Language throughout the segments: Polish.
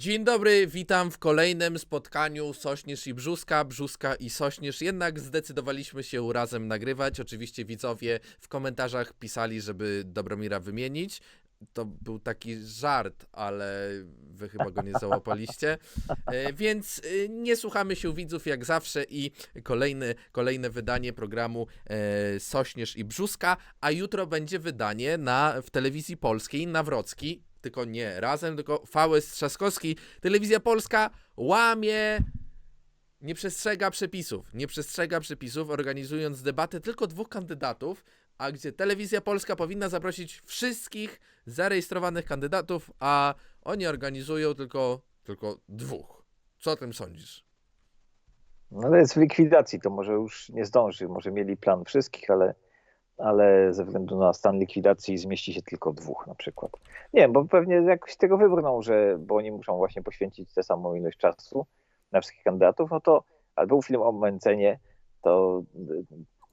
Dzień dobry, witam w kolejnym spotkaniu Sośnierz i Brzuska, Brzuska i Sośnierz. Jednak zdecydowaliśmy się razem nagrywać. Oczywiście widzowie w komentarzach pisali, żeby Dobromira wymienić. To był taki żart, ale wy chyba go nie załapaliście. E, Więc e, nie słuchamy się widzów jak zawsze i kolejne, kolejne wydanie programu e, Sośnierz i Brzuska, a jutro będzie wydanie na, w telewizji polskiej Nawrocki, tylko nie razem, tylko VS Trzaskowski. Telewizja Polska łamie, nie przestrzega przepisów. Nie przestrzega przepisów, organizując debatę tylko dwóch kandydatów, a gdzie Telewizja Polska powinna zaprosić wszystkich zarejestrowanych kandydatów, a oni organizują tylko, tylko dwóch. Co o tym sądzisz? No ale jest w likwidacji, to może już nie zdąży. Może mieli plan wszystkich, ale, ale ze względu na stan likwidacji zmieści się tylko dwóch na przykład. Nie wiem, bo pewnie jakoś tego wybrną, że bo oni muszą właśnie poświęcić tę samą ilość czasu na wszystkich kandydatów, no to albo był film o Mencenie, to,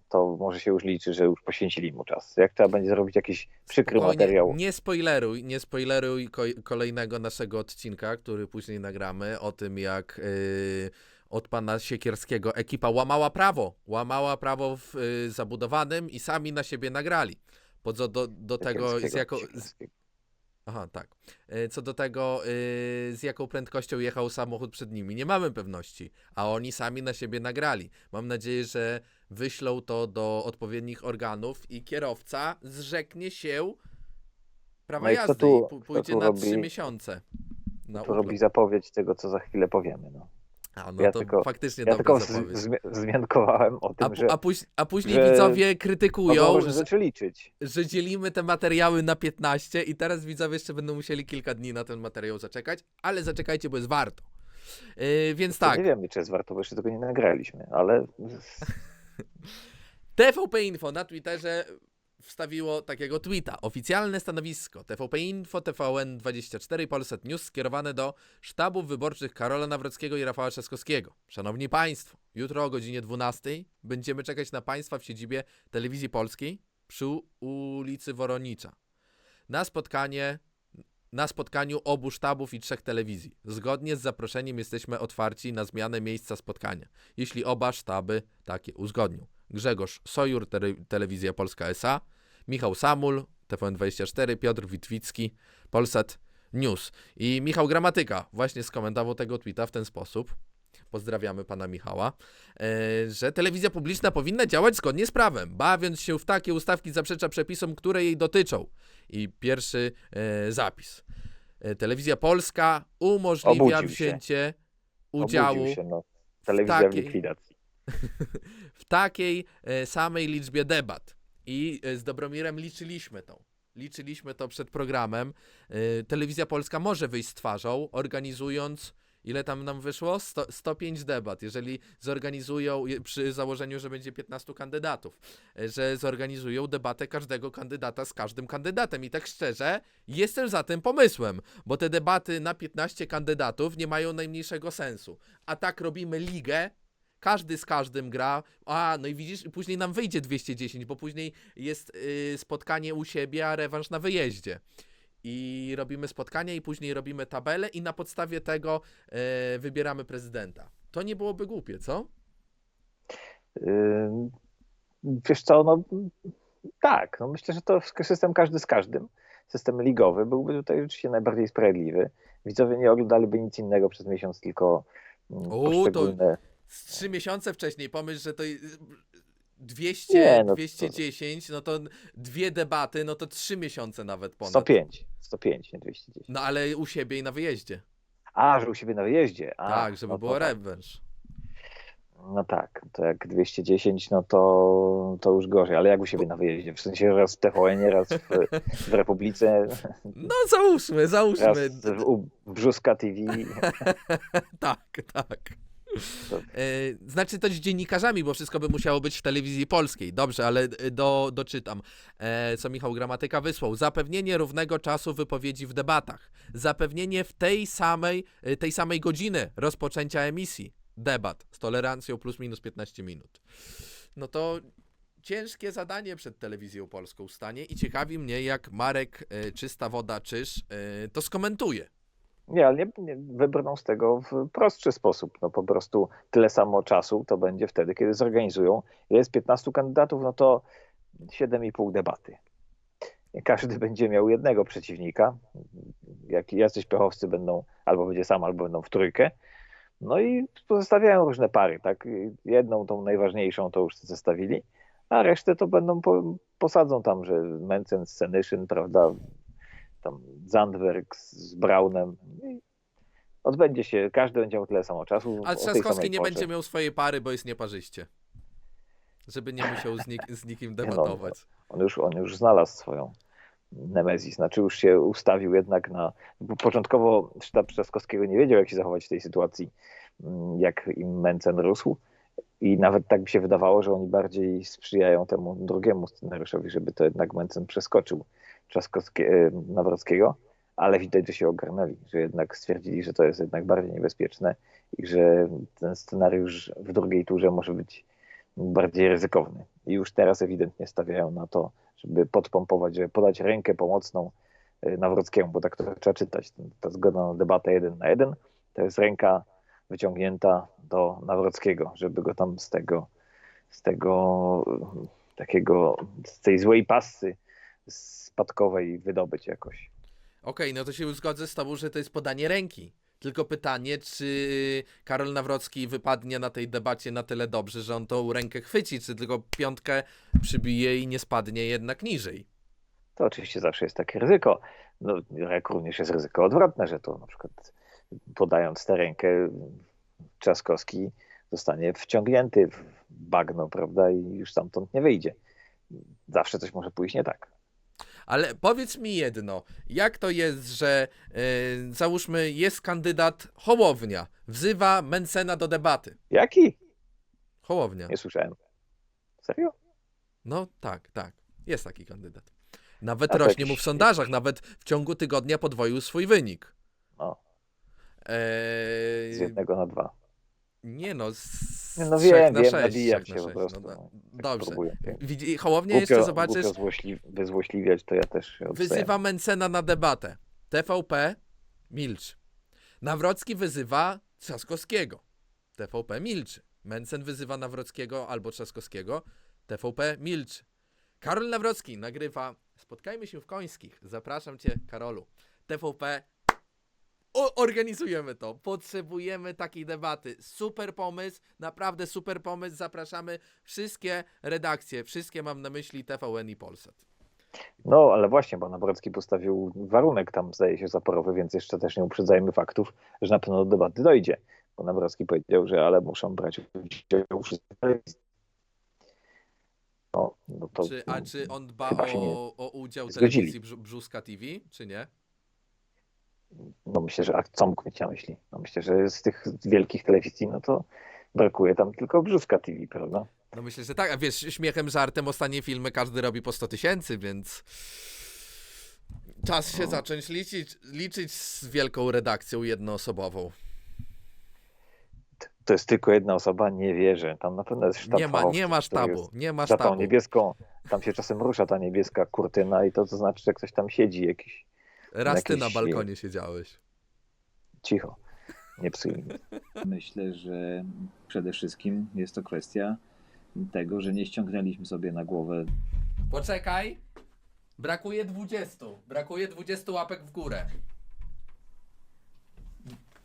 to może się już liczy, że już poświęcili mu czas. Jak trzeba będzie zrobić jakiś przykry Spokojnie, materiał, Nie spoileruj, nie spoileruj ko- kolejnego naszego odcinka, który później nagramy, o tym jak yy, od pana Siekierskiego ekipa łamała prawo, łamała prawo w yy, zabudowanym i sami na siebie nagrali. Po co do, do tego, z jaką, z, aha, tak. Yy, Co do tego, yy, z jaką prędkością jechał samochód przed nimi, nie mamy pewności, a oni sami na siebie nagrali. Mam nadzieję, że wyślą to do odpowiednich organów i kierowca zrzeknie się prawa No jazdy tu- i pójdzie na robi- trzy miesiące. Na To robi zapowiedź tego, co za chwilę powiemy. No. A, no ja to tylko- faktycznie Ja tylko z, zapowiedź. z, zmiankowałem o tym, A, że a, póź, a później że widzowie krytykują, że, że dzielimy te materiały na 15 i teraz widzowie jeszcze będą musieli kilka dni na ten materiał zaczekać, ale zaczekajcie, bo jest warto. Yy, więc tak, Nie wiemy, czy jest warto, bo jeszcze tego nie nagraliśmy, ale TVP Info na Twitterze wstawiło takiego tweeta. Oficjalne stanowisko TVP Info, TVN24 i Polsat News skierowane do sztabów wyborczych Karola Nawrockiego i Rafała Trzaskowskiego. Szanowni Państwo, jutro o godzinie 12 będziemy czekać na Państwa w siedzibie Telewizji Polskiej przy ulicy Woronicza. Na spotkanie na spotkaniu obu sztabów i trzech telewizji. Zgodnie z zaproszeniem jesteśmy otwarci na zmianę miejsca spotkania, jeśli oba sztaby takie uzgodnią. Grzegorz Sojur, Tele- Telewizja Polska SA, Michał Samul, TVN24, Piotr Witwicki, Polsat News. I Michał Gramatyka właśnie skomentował tego tweeta w ten sposób. Pozdrawiamy pana Michała, e, że telewizja publiczna powinna działać zgodnie z prawem, bawiąc się w takie ustawki zaprzecza przepisom, które jej dotyczą. I pierwszy e, zapis. E, telewizja Polska umożliwia Obudził się. wzięcie udziału obudził się, no. Telewizja takiej- w likwidacji. w takiej samej liczbie debat. I e, z Dobromirem liczyliśmy to. Liczyliśmy to przed programem. E, Telewizja Polska może wyjść z twarzą, organizując. Ile tam nam wyszło? Sto, 105 debat. Jeżeli zorganizują, przy założeniu, że będzie 15 kandydatów, e, że zorganizują debatę każdego kandydata z każdym kandydatem. I tak szczerze, jestem za tym pomysłem, bo te debaty na 15 kandydatów nie mają najmniejszego sensu. A tak robimy ligę, każdy z każdym gra. A, no i widzisz, później nam wyjdzie 210, bo później jest y, spotkanie u siebie, a rewanż na wyjeździe. I robimy spotkanie, i później robimy tabelę, i na podstawie tego y, wybieramy prezydenta. To nie byłoby głupie, co? Ym, Wiesz co, no tak, no myślę, że to system każdy z każdym, system ligowy byłby tutaj rzeczywiście najbardziej sprawiedliwy. Widzowie nie oglądaliby nic innego przez miesiąc, tylko mm, O, to- poszczególne... Z trzy miesiące wcześniej pomyśl, że to y, 200, Nie, no to- 210, no to dwie debaty, no to trzy miesiące nawet ponad. 105, 105, nie 210. No ale u siebie i na wyjeździe. A, że u siebie na wyjeździe. A, tak, żeby no to było tak. rewanż. No tak, to jak 210, no to, to już gorzej, ale jak u siebie na wyjeździe? W sensie raz w TVN, raz w, w Republice, No załóżmy, raz załóżmy. w, u Brzuska TV. Tak, tak. E, znaczy to z dziennikarzami, bo wszystko by musiało być w telewizji polskiej. Dobrze, ale e, do, doczytam, e, co Michał Gramatyka wysłał. Zapewnienie równego czasu wypowiedzi w debatach. Zapewnienie w tej samej, tej samej godziny rozpoczęcia emisji debat z tolerancją plus minus 15 minut. No to ciężkie zadanie przed telewizją polską stanie i ciekawi mnie, jak Marek Czysta Woda Czyż to skomentuje. Nie, ale nie, nie, wybrną z tego w prostszy sposób. No po prostu tyle samo czasu to będzie wtedy, kiedy zorganizują. Jest 15 kandydatów, no to 7,5 debaty. Każdy będzie miał jednego przeciwnika. Jak jacyś pechowcy będą, albo będzie sam, albo będą w trójkę. No i pozostawiają różne pary, tak? Jedną, tą najważniejszą to już zestawili, a resztę to będą, po, posadzą tam, że Mencen, Senyszyn, prawda, tam Zandberg z Braunem. I Odbędzie się, każdy będzie miał tyle samo czasu. A Trzaskowski nie porze. będzie miał swojej pary, bo jest nieparzyście. Żeby nie musiał z, nik z nikim no. debatować. On już, on już znalazł swoją Nemezis, znaczy już się ustawił jednak na... bo Początkowo sztab Trzaskowskiego nie wiedział, jak się zachować w tej sytuacji, mm, jak im Mencen rósł. I nawet tak mi się wydawało, że oni bardziej sprzyjają temu drugiemu scenariuszowi, żeby to jednak Mencen przeskoczył Trzaskowskie, e, Nawrockiego, ale widać, że się ogarnęli, że jednak stwierdzili, że to jest jednak bardziej niebezpieczne i że ten scenariusz w drugiej turze może być bardziej ryzykowny. I już teraz ewidentnie stawiają na to, żeby podpompować, żeby podać rękę pomocną y, Nawrockiemu, bo tak to trzeba czytać. Ta zgoda na debatę jeden na jeden to jest ręka wyciągnięta do Nawrockiego, żeby go tam z tego, z tego y, takiego, z tej złej pasy spadkowej wydobyć jakoś. Okej, no to się zgodzę z tobą, że to jest podanie ręki. Tylko pytanie, czy Karol Nawrocki wypadnie na tej debacie na tyle dobrze, że on tą rękę chwyci, czy tylko piątkę przybije i nie spadnie jednak niżej. To oczywiście zawsze jest takie ryzyko. No, jak również jest ryzyko odwrotne, że to na przykład podając tę rękę Trzaskowski zostanie wciągnięty w bagno, prawda, i już stamtąd nie wyjdzie. Zawsze coś może pójść nie tak. Ale powiedz mi jedno, jak to jest, że yy, załóżmy jest kandydat Hołownia, wzywa Mencena do debaty. Jaki? Hołownia. Nie słyszałem. Serio? No tak, tak. Jest taki kandydat. Nawet A rośnie mu w sondażach, nawet w ciągu tygodnia podwoił swój wynik. No, z jednego na dwa. Nie no, z Nie, no trzech wiem, na wiem, sześć, nabijam trzech na się po sześć, prostu. No, no. no, dobrze. Próbuję. Widzi, Hołownia jeszcze zobaczysz, głupio złośli, wyzłośliwiać, to ja też się odstaję. wyzywa Mencena na debatę. TVP milczy. Nawrocki wyzywa Trzaskowskiego. TVP milczy. Mencen wyzywa Nawrockiego albo Trzaskowskiego. TVP milczy. Karol Nawrocki nagrywa Spotkajmy się w Końskich. Zapraszam cię, Karolu. TVP o, organizujemy to. Potrzebujemy takiej debaty. Super pomysł, naprawdę super pomysł. Zapraszamy wszystkie redakcje, wszystkie mam na myśli TVN i Polsat. No, ale właśnie, bo Nawrocki postawił warunek tam, zdaje się, zaporowy, więc jeszcze też nie uprzedzajmy faktów, że na pewno do debaty dojdzie. Bo Nawrocki powiedział, że ale muszą brać udział wszyscy. No, no to Czy, a czy on dba o, o udział zgodzili. telewizji Brzu- Brzuska TV, czy nie? No myślę, że a co mógł mieć na myśli? No myślę, że z tych wielkich telewizji, no to brakuje tam tylko Brzuska TV, prawda? No myślę, że tak. A wiesz, śmiechem, żartem ostatnie filmy każdy robi po 100 tysięcy, więc czas się No. zacząć liczyć, liczyć z wielką redakcją jednoosobową. To jest tylko jedna osoba, nie wierzę. Tam na pewno jest sztab Nie ma, nie ma sztabu, nie ma Za tą sztabu. niebieską, tam się czasem rusza ta niebieska kurtyna i to, to znaczy, że ktoś tam siedzi jakiś Raz ty na balkonie siedziałeś. cicho. Nie psuj. Myślę, że przede wszystkim jest to kwestia tego, że nie ściągnęliśmy sobie na głowę Poczekaj. Brakuje 20. Brakuje 20 łapek w górę.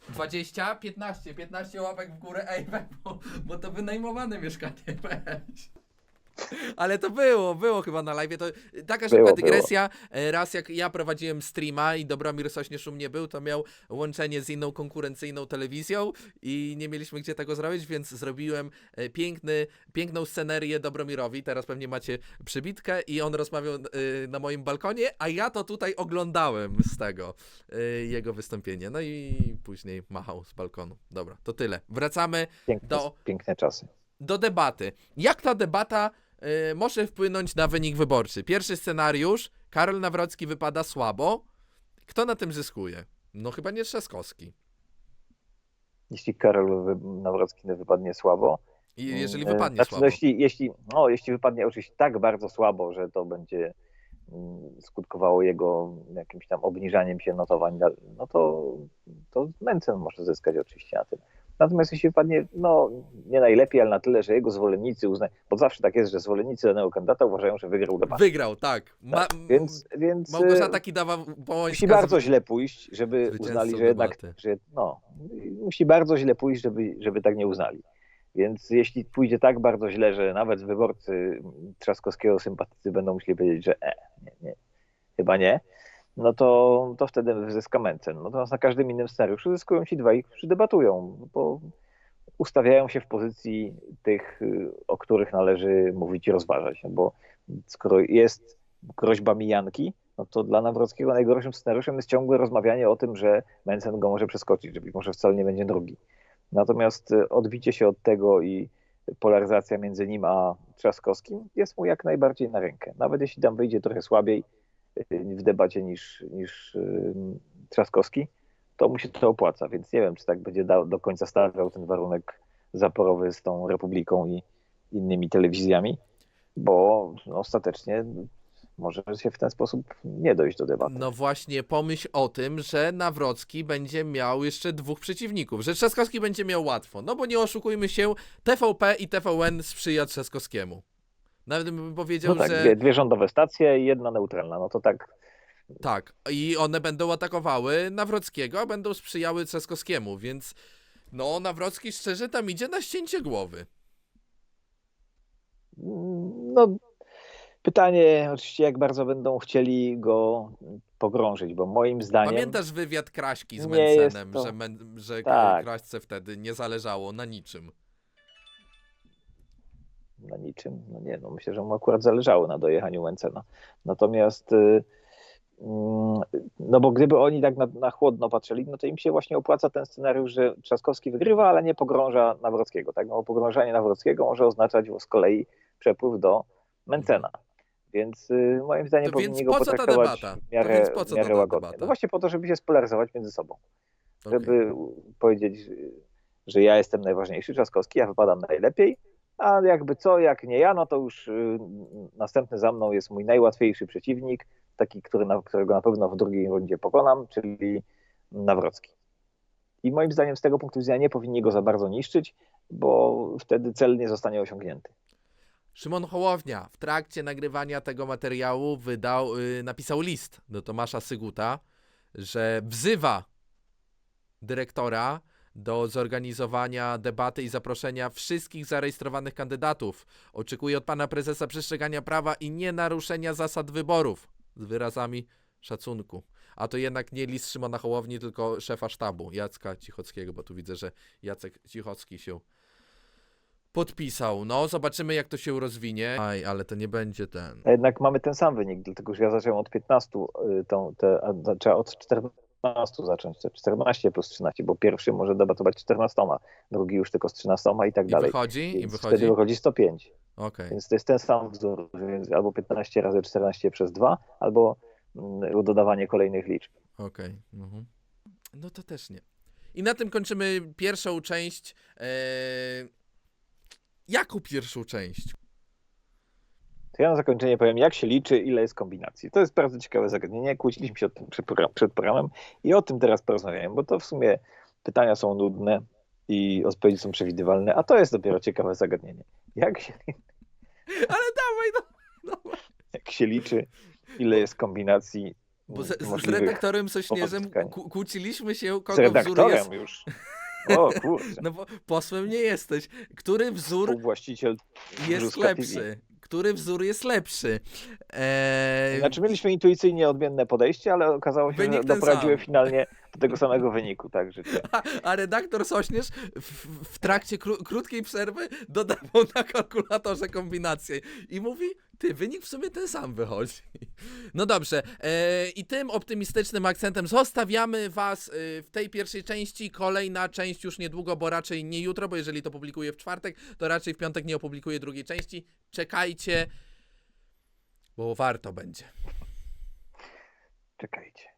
20, 15, 15 łapek w górę. Ej, bo, bo to wynajmowane mieszkanie. Weź. Ale to było, było chyba na live. To taka szybka Było, dygresja. E, Raz jak ja prowadziłem streama i Dobromir Sośnierz u mnie był, to miał łączenie z inną konkurencyjną telewizją i nie mieliśmy gdzie tego zrobić, więc zrobiłem e, piękny, piękną scenerię Dobromirowi. Teraz pewnie macie przybitkę i on rozmawiał e, na moim balkonie, a ja to tutaj oglądałem z tego jego wystąpienie. No i później machał z balkonu. Dobra, to tyle. Wracamy Piękne, Do- piękne czasy. Do debaty. Jak ta debata y, może wpłynąć na wynik wyborczy? Pierwszy scenariusz, Karol Nawrocki wypada słabo. Kto na tym zyskuje? No chyba nie Trzaskowski. Jeśli Karol Nawrocki nie wypadnie słabo. I jeżeli mm, wypadnie znaczy, słabo. No, jeśli, jeśli, no, jeśli wypadnie oczywiście tak bardzo słabo, że to będzie mm, skutkowało jego jakimś tam obniżaniem się notowań, no to, to Mencen może zyskać oczywiście na tym. Natomiast jeśli wypadnie, no nie najlepiej, ale na tyle, że jego zwolennicy uznają, bo zawsze tak jest, że zwolennicy danego kandydata uważają, że wygrał debatę. Wygrał, tak. Ma, Tak, więc, więc Małgorzata e, Kidawa-Błońska musi bardzo źle pójść, żeby uznali, że jednak, że no, musi bardzo źle pójść, żeby, żeby tak nie uznali. Więc jeśli pójdzie tak bardzo źle, że nawet wyborcy Trzaskowskiego sympatycy będą musieli powiedzieć, że e, nie, nie, chyba nie, no to, to wtedy zyska Mencen. Natomiast na każdym innym scenariuszu zyskują ci dwaj, którzy debatują, bo ustawiają się w pozycji tych, o których należy mówić i rozważać. No bo skoro jest groźba mijanki, no to dla Nawrockiego najgorszym scenariuszem jest ciągłe rozmawianie o tym, że Mencen go może przeskoczyć, że może wcale nie będzie drugi. Natomiast odbicie się od tego i polaryzacja między nim a Trzaskowskim jest mu jak najbardziej na rękę. Nawet jeśli tam wyjdzie trochę słabiej w debacie niż, niż y, Trzaskowski, to mu się to opłaca, więc nie wiem, czy tak będzie da, do końca stawiał ten warunek zaporowy z tą Republiką i innymi telewizjami, bo no, ostatecznie może się w ten sposób nie dojść do debaty. No właśnie, pomyśl o tym, że Nawrocki będzie miał jeszcze dwóch przeciwników, że Trzaskowski będzie miał łatwo. No bo nie oszukujmy się, TVP i TVN sprzyja Trzaskowskiemu. Nawet bym powiedział, No tak, że dwie, dwie rządowe stacje i jedna neutralna, no to tak tak. I one będą atakowały Nawrockiego, a będą sprzyjały Trzaskowskiemu, więc no Nawrocki szczerze tam idzie na ścięcie głowy. No, pytanie oczywiście, jak bardzo będą chcieli go pogrążyć, bo moim zdaniem. Pamiętasz wywiad Kraśki z Mencenem, to- że, men, że Tak. Kraśce wtedy nie zależało na niczym. Na niczym. No nie, no myślę, że mu akurat zależało na dojechaniu Mencena. Natomiast. y, mm, No bo gdyby oni tak na, na chłodno patrzyli, no to im się właśnie opłaca ten scenariusz, że Trzaskowski wygrywa, ale nie pogrąża Nawrockiego. Tak? No, bo pogrążanie Nawrockiego może oznaczać z kolei przepływ do Mencena. Więc y, moim zdaniem To powinni go potraktować w miarę, po w miarę łagodnie. debata? No właśnie po to, żeby się spolaryzować między sobą. Okej. żeby powiedzieć, że ja jestem najważniejszy, Trzaskowski, ja wypadam najlepiej, a jakby co, jak nie ja, no to już y, następny za mną jest mój najłatwiejszy przeciwnik, taki, który którego na pewno w drugiej rundzie pokonam, czyli Nawrocki. I moim zdaniem z tego punktu widzenia nie powinni go za bardzo niszczyć, bo wtedy cel nie zostanie osiągnięty. Szymon Hołownia w trakcie nagrywania tego materiału wydał, y, napisał list do Tomasza Syguta, że wzywa dyrektora do zorganizowania debaty i zaproszenia wszystkich zarejestrowanych kandydatów. Oczekuje od pana prezesa przestrzegania prawa i nie naruszenia zasad wyborów z wyrazami szacunku. A to jednak nie list Szymona Hołowni, tylko szefa sztabu Jacka Cichockiego, bo tu widzę, że Jacek Cichocki się podpisał. No, zobaczymy jak to się rozwinie. Aj, ale to nie będzie ten. A jednak mamy ten sam wynik, dlatego że ja zacząłem od 15, y, tą, te, a trzeba od 14 zacząć, te 14 plus 13, bo pierwszy może debatować 14, drugi już tylko z 13 i tak I dalej. wychodzi? I wychodzi? wtedy wychodzi 105. Okej. Więc to jest ten sam wzór, więc albo 15 razy 14 przez 2, albo mm, dodawanie kolejnych liczb. Okej. mhm. No to też nie. I na tym kończymy pierwszą część. Eee... Jaką pierwszą część? To ja na zakończenie powiem, jak się liczy, ile jest kombinacji. To jest bardzo ciekawe zagadnienie. Kłóciliśmy się o tym przed, przed programem i o tym teraz porozmawiałem, bo to w sumie pytania są nudne i odpowiedzi są przewidywalne, a to jest dopiero ciekawe zagadnienie. Jak się, Ale dawaj, no. no. jak się liczy, ile jest kombinacji Bo z, z redaktorem Sośnierzem kłóciliśmy się, z kogo wzór redaktorem jest. już. O kurczę. No bo posłem nie jesteś. Który wzór jest lepszy? Który wzór jest lepszy? Eee... Znaczy mieliśmy intuicyjnie odmienne podejście, ale okazało się, Wynik że doprowadziły sam. finalnie do tego samego wyniku. Także A, a redaktor Sośnierz w, w trakcie kró- krótkiej przerwy dodawał na kalkulatorze kombinację i mówi, ty, wynik w sumie ten sam wychodzi. No dobrze, e, i tym optymistycznym akcentem zostawiamy was e, w tej pierwszej części. Kolejna część już niedługo, bo raczej nie jutro, bo jeżeli to publikuję w czwartek, to raczej w piątek nie opublikuję drugiej części. Czekajcie, bo warto będzie. czekajcie.